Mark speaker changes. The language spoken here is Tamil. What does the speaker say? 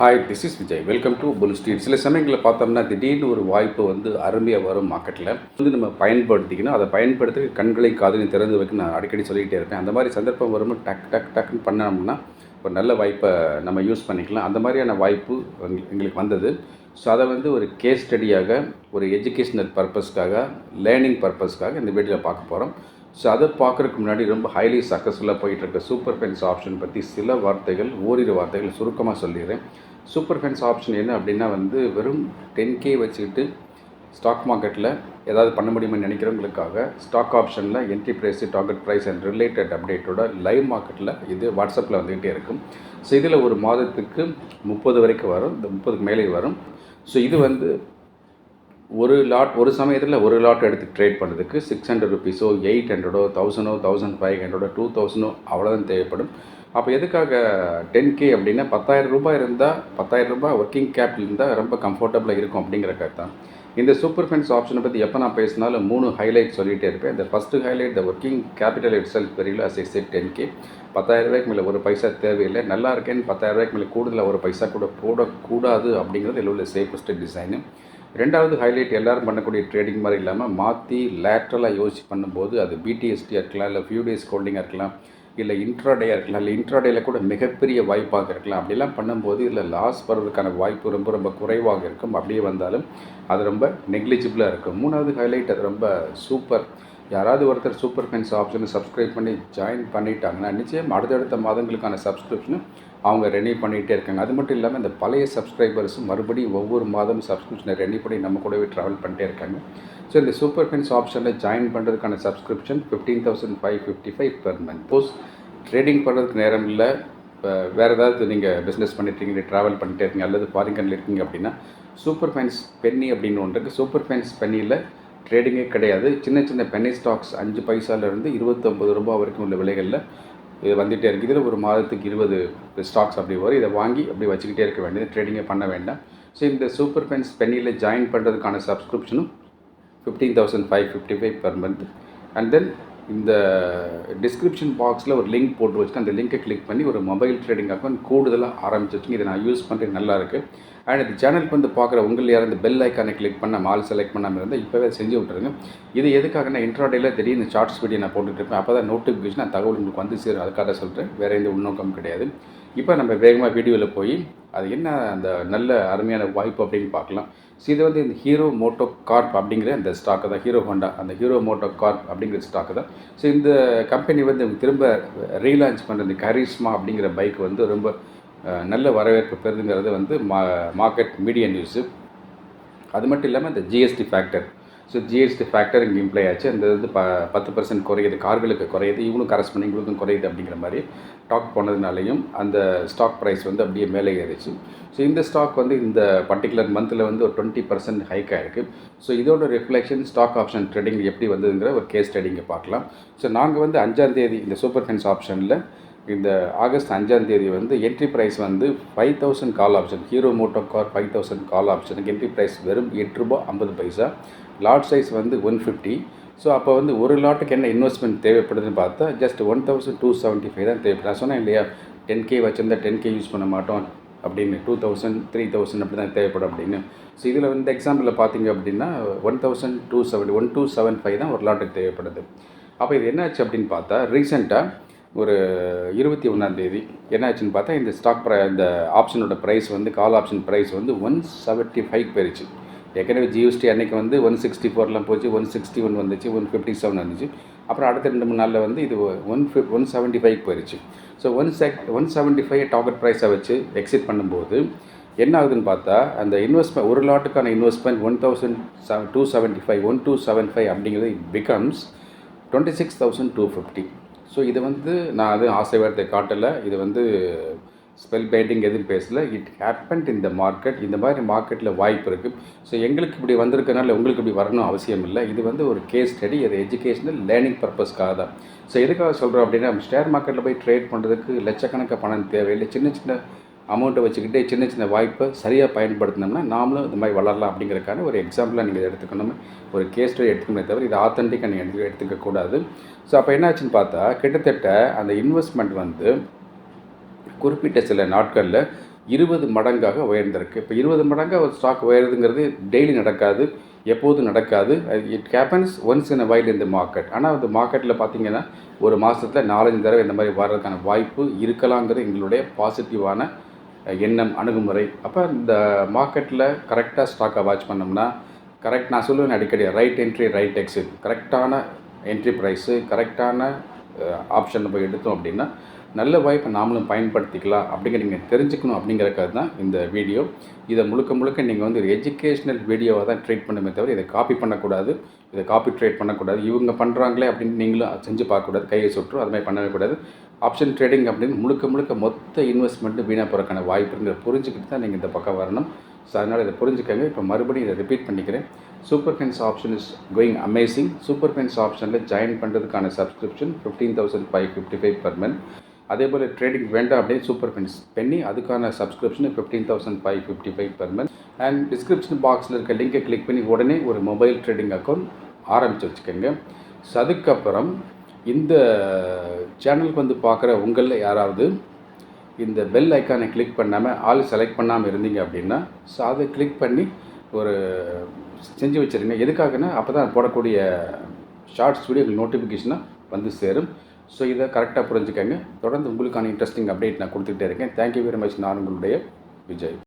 Speaker 1: Hi this is Vijay welcome to bull street சில சமயங்களில் பார்த்தோம்னா திடீர்னு ஒரு வாய்ப்பு வந்து அருமையாக வரும் மார்க்கெட்டில் வந்து நம்ம பயன்படுத்திக்கணும். அதை பயன்படுத்தி கண்களை காதலையும் திறந்து வைக்க நான் அடிக்கடி சொல்லிகிட்டே இருப்பேன். அந்த மாதிரி சந்தர்ப்பம் வரும்போது டக் டக் டக்குன்னு பண்ணோம்னா ஒரு நல்ல வாய்ப்பை நம்ம யூஸ் பண்ணிக்கலாம். அந்த மாதிரியான வாய்ப்பு எங்களுக்கு வந்தது. ஸோ அதை வந்து ஒரு கேஸ் ஸ்டடியாக ஒரு எஜுகேஷ்னல் பர்பஸ்க்காக லேர்னிங் பர்பஸ்க்காக இந்த வீடியோவில் பார்க்க போகிறோம் ஸோ அதை பார்க்குறதுக்கு முன்னாடி ரொம்ப ஹைலி சக்ஸஸ்ஃபுல்லாக போயிட்டுருக்க சூப்பர் ஃபென்ஸ் ஆப்ஷன் பற்றி சில வார்த்தைகள் ஓரிரு வார்த்தைகள் சுருக்கமாக சொல்லிடுறேன். சூப்பர் ஃபென்ஸ் ஆப்ஷன் என்ன அப்படின்னா வந்து வெறும் டென் கே வச்சுக்கிட்டு ஸ்டாக் மார்க்கெட்டில் ஏதாவது பண்ண முடியும்னு நினைக்கிறவங்களுக்காக ஸ்டாக் ஆப்ஷனில் entry price target price and related அப்டேட்டோட live மார்க்கெட்டில் இது வாட்ஸ்அப்பில் வந்துக்கிட்டே இருக்கும். ஸோ இதில் ஒரு மாதத்துக்கு முப்பது வரைக்கும் வரும் இந்த முப்பதுக்கு மேலே வரும். ஸோ இது வந்து ஒரு லாட் ஒரு சமயத்தில் ஒரு லாட் எடுத்து ட்ரேட் பண்ணுறதுக்கு சிக்ஸ் ஹண்ட்ரட் ருபீஸோ எயிட் ஹண்ட்ரடோ தௌசண்டோ தௌசண்ட் ஃபைவ் ஹண்ட்ரடோ டூ தௌசண்டோ அவ்வளோதான் தேவைப்படும். அப்போ எதுக்காக டென் கே அப்படின்னா பத்தாயிரம் ரூபாய் இருந்தால் பத்தாயிரம் ரூபாய் ஒர்க்கிங் கேபிட்டல் இருந்தால் ரொம்ப கம்ஃபர்டபுளாக இருக்கும் அப்படிங்கிறக்காக தான். இந்த சூப்பர் ஃபென்ஸ் ஆப்ஷனை பற்றி எப்போ நான் பேசினாலும் மூணு ஹைலைட் சொல்லிகிட்டே இருப்பேன். இந்த first highlight the working capital itself பெரியல as X ten K பத்தாயிரம் ரூபாய்க்கு மேலே ஒரு பைசா தேவையில்லை. நல்லா இருக்கேன்னு பத்தாயிரம் ரூபாய்க்கு மேலே கூடுதலாக ஒரு பைசா கூட போடக்கூடாது அப்படிங்கிறது இதில் உள்ள சேஃபஸ்ட் டிசைனு ரெண்டாவது ஹைலைட் எல்லோரும் பண்ணக்கூடிய ட்ரேடிங் மாதிரி இல்லாமல் மாற்றி லேட்ரலாக யோசிச்சு பண்ணும்போது அது பிடிஎஸ்டியாக இருக்கலாம் இல்லை ஃபியூ டேஸ் ஹோல்டிங்காக இருக்கலாம் இல்லை இன்ட்ராடேயாக இருக்கலாம் இல்லை இன்ட்ராடேயில் கூட மிகப்பெரிய வாய்ப்பாக இருக்கலாம். அப்படிலாம் பண்ணும்போது இதில் லாஸ் வர்றதுக்கான வாய்ப்பு ரொம்ப ரொம்ப குறைவாக இருக்கும். அப்படியே வந்தாலும் அது ரொம்ப நெக்லிஜிபிளாக இருக்கும். மூணாவது ஹைலைட் அது ரொம்ப சூப்பர் யாராவது ஒருத்தர் சூப்பர் ஃபென்ஸ் ஆப்ஷனை சப்ஸ்கிரைப் பண்ணி ஜாயின் பண்ணிட்டாங்கன்னா நிச்சயம் அடுத்தடுத்த மாதங்களுக்கான சப்ஸ்கிரிப்ஷனும் அவங்க ரெனியூ பண்ணிகிட்டே இருக்காங்க. அது மட்டும் இல்லாமல் இந்த பழைய சப்ஸ்கிரைபர்ஸும் மறுபடியும் ஒவ்வொரு மாதம் சப்ஸ்கிரிப்ஷனை ரெனியூ பண்ணி நம்ம கூடவே ட்ராவல் பண்ணிட்டே இருக்காங்க. ஸோ இந்த சூப்பர் ஃபென்ஸ் ஆப்ஷனில் ஜாயின் பண்ணுறதுக்கான subscription fifteen thousand five fifty five per month Bose trading பண்ணுறதுக்கு நேரம் இல்லை இப்போ வேறு ஏதாவது நீங்கள் பிஸ்னஸ் பண்ணிட்டுருக்கீங்க ட்ராவல் பண்ணிட்டே இருக்கீங்க அல்லது ஃபாரின் இருக்கீங்க அப்படின்னா சூப்பர் ஃபைன்ஸ் பென்னி அப்படின்னு ஒன்று இருக்குது சூப்பர் ஃபைன்ஸ் பென்னியில் ட்ரேடிங்கே கிடையாது. சின்ன சின்ன பென்னி ஸ்டாக்ஸ் அஞ்சு பைசாலேருந்து இருபத்தொம்பது ரூபாய் வரைக்கும் உள்ள விலைகளில் இது வந்துகிட்டே இருக்குது இதில் ஒரு மாதத்துக்கு இருபது ஸ்டாக்ஸ் அப்படி வரும். இதை வாங்கி அப்படி வச்சுக்கிட்டே இருக்க வேண்டியது. ட்ரேடிங்கே பண்ண வேண்டாம். ஸோ இந்த சூப்பர் பென்ஸ் பென்னியில் ஜாயின் பண்ணுறதுக்கான சப்ஸ்கிரிப்ஷனும் fifteen thousand five fifty five per month and then இந்த டிஸ்கிரிப்ஷன் பாக்ஸில் ஒரு லிங்க் போட்டு வச்சுட்டு அந்த லிங்கை கிளிக் பண்ணி ஒரு மொபைல் ட்ரேடிங் அக்கௌண்ட் கூடுதலாக ஆரம்பிச்சு வச்சுங்க இதை நான் யூஸ் பண்ணுறது நல்லாயிருக்கு அண்ட் இந்த சேனலுக்கு வந்து பார்க்குற உங்கள் யாரும் இந்த பெல் ஐக்கானை கிளிக் பண்ண மால் செலக்ட் பண்ணாமல் இருந்தால் இப்போவே செஞ்சு விட்ருங்க இது எதுக்காகனா இன்ட்ராடேல திடீர்னு ஷார்ட்ஸ் வீடியோ நான் போட்டுட்ருப்பேன் அப்போ தான் நோட்டிஃபிகேஷன் தகவல் உங்களுக்கு வந்து சேரும். அதுக்காக சொல்கிறேன் வேறு எந்த உள்நோக்கம் கிடையாது. இப்போ நம்ம வேகமாக வீடியோவில் போய் அது என்ன அந்த நல்ல அருமையான வாய்ப்பு அப்படின்னு பார்க்கலாம். ஸோ இது வந்து இந்த ஹீரோ மோட்டோ கார்ப் அப்படிங்கிற அந்த ஸ்டாக்கு தான். ஹீரோ ஹோண்டா அந்த ஹீரோ மோட்டோ கார்ப் அப்படிங்கிற ஸ்டாக்கு தான். ஸோ இந்த கம்பெனி வந்து திரும்ப ரீலான்ச் பண்ணுற இந்த கரிஸ்மா அப்படிங்கிற பைக் வந்து ரொம்ப நல்ல வரவேற்பு பெறுதுங்கிறது வந்து மா மார்க்கெட் மீடியா நியூஸு அது மட்டும் இல்லாமல் இந்த GST factor so GST factor இங்கே இம்ப்ளை ஆச்சு. அந்த இது ப பத்து பர்சன்ட் குறையுது கார்களுக்கு குறையுது இவங்களும் கரெஸ்ட் பண்ணி இவங்களுக்கும் குறையுது அப்படிங்கிற மாதிரி டாக் போனதுனாலையும் அந்த ஸ்டாக் ப்ரைஸ் வந்து அப்படியே மேலே ஏறிச்சு. ஸோ இந்த ஸ்டாக் வந்து இந்த பர்டிகுலர் மந்தில் வந்து ஒரு டுவெண்ட்டி பர்சன்ட் ஹைக் ஆகிருக்கு ஸோ இதோட ரிஃப்ளெக்ஷன் ஸ்டாக் ஆப்ஷன் ட்ரேடிங் எப்படி வந்ததுங்கிற ஒரு கேஸ் ட்ரேடிங்கை பார்க்கலாம். ஸோ நாங்கள் வந்து அஞ்சாம் தேதி இந்த சூப்பர் ஃபென்ஸ் ஆப்ஷனில் இந்த ஆகஸ்ட் அஞ்சாம் தேதி வந்து என்ட்ரி ப்ரைஸ் வந்து five thousand call option Hero MotoCorp five thousand call ஆப்ஷனுக்கு என்ட்ரி ப்ரைஸ் வெறும் எட்டு ரூபா ஐம்பது பைசா. லாட் சைஸ் வந்து ஒன் ஃபிஃப்டி ஸோ அப்போ வந்து ஒரு லாட்டுக்கு என்ன இன்வெஸ்ட்மெண்ட் தேவைப்படுதுன்னு பார்த்தா just one thousand two seventy five தான் தேவைப்படும் நான் சொன்னேன் இல்லையா டென் கே வச்சிருந்தா டென் கே யூஸ் பண்ண மாட்டோம் அப்படின்னு டூ தௌசண்ட் த்ரீ தௌசண்ட் அப்படி தான் தேவைப்படும் அப்படின்னு. ஸோ இதில் வந்து எக்ஸாம்பிளில் பார்த்தீங்க அப்படின்னா one thousand two seventy one two seven five தான் ஒரு லாட்டுக்கு தேவைப்படுது. அப்போ இது என்னாச்சு அப்படின்னு பார்த்தா ரீசெண்டாக ஒரு இருபத்தி ஒன்றாந்தேதி என்னாச்சுன்னு பார்த்தா இந்த ஸ்டாக் ப்ரை இந்த ஆப்ஷனோட ப்ரைஸ் வந்து கால் ஆப்ஷன் ப்ரைஸ் வந்து ஒன் செவன்ட்டி ஃபைவ் போயிடுச்சு ஏற்கனவே ஜிஎஸ்டி அன்றைக்கி வந்து ஒன் சிக்ஸ்டி ஃபோர்லாம் போச்சு ஒன் சிக்ஸ்டி ஒன் வந்துச்சு ஒன் ஃபிஃப்டி செவன் வந்துச்சு. அப்புறம் அடுத்த ரெண்டு மூணு நாளில் வந்து இது one fifty one seventy five போயிடுச்சு so one check one seventy five target ப்ரைஸை வச்சு எக்ஸிட் பண்ணும்போது என்ன ஆகுதுன்னு பார்த்தா அந்த இன்வெஸ்ட்மெண்ட் ஒரு லாட்டுக்கான investment one thousand seven two seventy five one two seven five அப்படிங்கிறது it becomes twenty six thousand two fifty so இது வந்து நான் அது ஆசை வார்த்தை காட்டலை. இது வந்து ஸ்பெல் பெயிண்டிங் எதுவும் பேசல. இட் ஹேப்பன்ட் இந்த மார்க்கெட் இந்த மாதிரி மார்க்கெட்டில் வாய்ப்பு இருக்குது ஸோ எங்களுக்கு இப்படி வந்திருக்கனால உங்களுக்கு இப்படி வரணும் அவசியம் இல்லை. இது வந்து ஒரு கேஸ் ஸ்டடி அது எஜுகேஷனல் லேர்னிங் பர்பஸ்க்காக தான். ஸோ எதுக்காக சொல்கிறோம் அப்படின்னா ஷேர் மார்க்கெட்டில் போய் ட்ரேட் பண்ணுறதுக்கு லட்சக்கணக்காக பணம் தேவையில்லை. சின்ன சின்ன அமௌண்ட்டை வச்சுக்கிட்டே சின்ன சின்ன வாய்ப்பை சரியாக பயன்படுத்தினோம்னா நாமளும் இந்த மாதிரி வளரலாம் அப்படிங்கிறதுக்கான ஒரு எக்ஸாம்பிளாக நீங்கள் எடுத்துக்கணும் ஒரு கேஸ் ஸ்டடி எடுத்துக்கணுமே தவிர இது ஆத்தென்டிக்காக நீங்கள் எடுத்து எடுத்துக்கக்கூடாது. ஸோ அப்போ என்னாச்சுன்னு பார்த்தா கிட்டத்தட்ட அந்த இன்வெஸ்ட்மெண்ட் வந்து குறிப்பிட்ட சில நாட்களில் இருபது மடங்காக உயர்ந்திருக்கு. இப்போ இருபது மடங்காக ஒரு ஸ்டாக் உயருதுங்கிறது டெய்லி நடக்காது எப்போதும் நடக்காது. It happens once in a while இந்த மார்க்கெட் ஆனால் அந்த மார்க்கெட்டில் பார்த்தீங்கன்னா ஒரு மாதத்தில் நாலஞ்சு தடவை இந்த மாதிரி வர்றதுக்கான வாய்ப்பு இருக்கலாங்கிறது எங்களுடைய பாசிட்டிவான எண்ணம் அணுகுமுறை. அப்போ இந்த மார்க்கெட்டில் கரெக்டாக ஸ்டாக்கை வாட்ச் பண்ணோம்னா கரெக்ட் நான் சொல்லுவேன் அடிக்கடி ரைட் என்ட்ரி ரைட் எக்ஸிட் கரெக்டான என்ட்ரி ப்ரைஸு கரெக்டான ஆப்ஷன் போய் எடுத்தோம் அப்படின்னா நல்ல வாய்ப்பை நாமளும் பயன்படுத்திக்கலாம் அப்படிங்கிற நீங்கள் தெரிஞ்சுக்கணும் அப்படிங்கிறக்காக தான் இந்த வீடியோ. இதை முழுக்க முழுக்க நீங்கள் வந்து ஒரு எஜுகேஷ்னல் வீடியோவாக தான் ட்ரீட் பண்ணுமே தவிர இதை காப்பி பண்ணக்கூடாது. இதை காப்பி ட்ரேட் பண்ணக்கூடாது. இவங்க பண்ணுறாங்களே அப்படின்னு நீங்களும் செஞ்சு பார்க்கக்கூடாது. கையை சுற்றும் அது மாதிரி பண்ணவே கூடாது. ஆப்ஷன் ட்ரேடிங் அப்படின்னு முழுக்க முழுக்க மொத்த இன்வெஸ்ட்மெண்ட்டு வீணாக போகிறக்கான வாய்ப்புங்கிற புரிஞ்சுக்கிட்டு தான் நீங்கள் இந்த பக்கம் வரணும். ஸோ அதனால் இதை புரிஞ்சுக்கங்க. இப்போ மறுபடியும் இதை ரிப்பீட் பண்ணிக்கிறேன். Super Benz option is going amazing super Benz ஆப்ஷனில் ஜாயின் பண்ணுறதுக்கான subscription fifteen thousand five fifty five per month அதே போல் ட்ரேடிங் வேண்டாம் அப்படின்னு சூப்பர் பென்ஸ் பண்ணி அதுக்கான subscription fifteen thousand five fifty five per month and description பாக்ஸில் இருக்க லிங்கை கிளிக் பண்ணி உடனே ஒரு மொபைல் ட்ரேடிங் அக்கௌண்ட் ஆரம்பித்து வச்சுக்கோங்க. ஸோ அதுக்கப்புறம் இந்த சேனலுக்கு வந்து பார்க்குற உங்களில் யாராவது இந்த பெல் ஐக்கானை கிளிக் பண்ணாமல் ஆள் செலக்ட் பண்ணாமல் இருந்தீங்க அப்படின்னா ஸோ அதை கிளிக் பண்ணி ஒரு செஞ்சு வச்சுருங்க. எதுக்காகனா அப்போ தான் போடக்கூடிய ஷார்ட்ஸ் வீடியோ நோட்டிஃபிகேஷனாக வந்து சேரும். ஸோ இதை கரெக்டாக புரிஞ்சுக்கங்க. தொடர்ந்து உங்களுக்கான இன்ட்ரெஸ்டிங் அப்டேட் நான் கொடுத்துக்கிட்டே இருக்கேன். தேங்க்யூ வெரி மச் நான் உங்களுடைய விஜய்.